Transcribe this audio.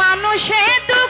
মানুষে দুঃখ